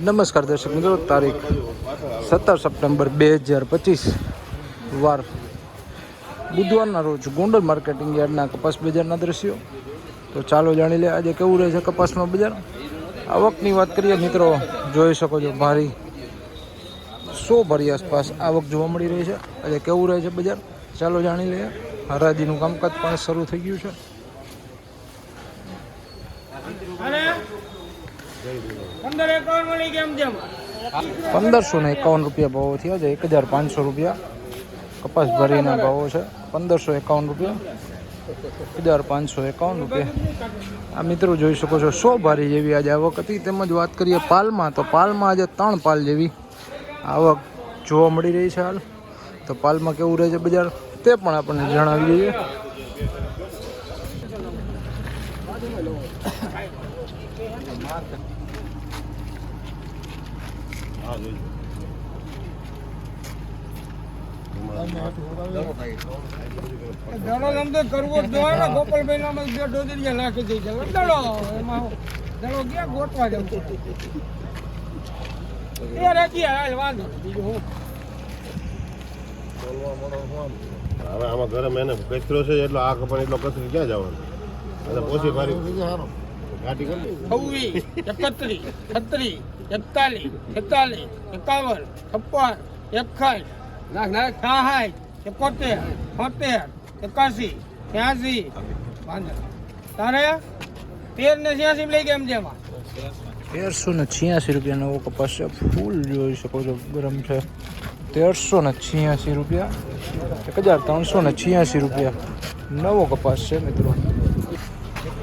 નમસ્કાર દર્શક મિત્રો, તારીખ સત્તર સપ્ટેમ્બર બે હજાર પચીસ વાર બુધવારના રોજ ગોંડલ માર્કેટિંગ યાર્ડના કપાસ બજારના દ્રશ્યો. તો ચાલો જાણી લે આજે કેવું રહે છે કપાસમાં બજાર. આવકની વાત કરીએ મિત્રો, જોઈ શકો છો ભારી સો ભરી આસપાસ આવક જોવા મળી રહી છે. આજે કેવું રહે છે બજાર? ચાલો જાણી લઈએ. હરાજીનું કામકાજ પણ શરૂ થઈ ગયું છે પંદર એકાવન મળી કેમ જેમ પંદરસો ને એકાવન રૂપિયા ભાવો થયા છે, એક હજાર પાંચસો રૂપિયા. કપાસ ભરીના ભાવો છે, પંદરસો એકાવન રૂપિયા. હજાર પાંચસો એકાવન રૂપિયા. આ મિત્રો જોઈ શકો છો, સો ભારી જેવી આજે આવક હતી. તેમજ વાત કરીએ પાલમાં, તો પાલમાં આજે ત્રણ પાલ જેવી આવક જોવા મળી રહી છે હાલ. તો પાલમાં કેવું રહે છે બજાર, તે પણ આપણને જણાવી દઈએ. દડો કરવો જોઈએ ને. ગોપાલભાઈ નામ નાખી દઈ છે. એમાં ક્યાં ગોતવા જવું? એ રાખી વાંધો હું? હવે આમાં ઘરે મેને કચરો છે એટલો આ કપડ એટલો કચરો ક્યાં જવાનો? કરી છવ્વીસ એકત્રીસ છત્રીસ એકતાલીસ એકતાલીસ એકાવન છપ્પન એકસાઠ સાઠ એકોતેર છોતેર એકાસી ત્યાસી વાંધો તારે તેર ને છ્યાસી લઈ ગયા એમ જેમાં તેરસો ને છ્યાસી રૂપિયા નવો કપાસ છે ફૂલ જોઈ શકો છો ગરમ છે. તેરસો ને છ્યાસી રૂપિયા એક હજાર ત્રણસો ને છ્યાસી રૂપિયા. નવો કપાસ છે મિત્રો.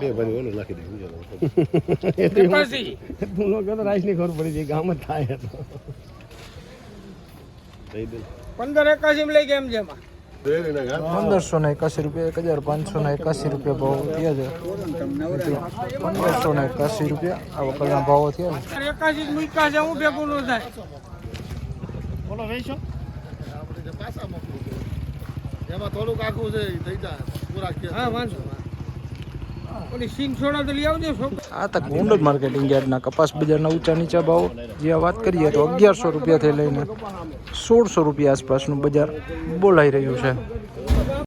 બે ભરી ઓલું નાખી દે એકાસી દઈ દે. પંદર એકાસી લઈ ગયા એમ જેમાં ને. પંદરસો ને એકાસી રૂપિયા એક હજાર પાંચસો ને એકાસી રૂપિયા ભાવ થયા છે. પંદરસો ને એકાસી રૂપિયા આ વખતના ભાવો થયા છે. એકાસી મૂકા છે હું ભેગું ન થાય. એમાં થોડુંક આખું છે થઈ જાય પૂરા હા વાંધો આ તક ગોંડલ માર્કેટિંગ યાર્ડના કપાસ બજારના ઊંચા નીચા ભાવ. જે વાત કરીએ તો અગિયારસો રૂપિયાથી લઈને સોળસો રૂપિયા આસપાસનું બજાર બોલાઈ રહ્યું છે.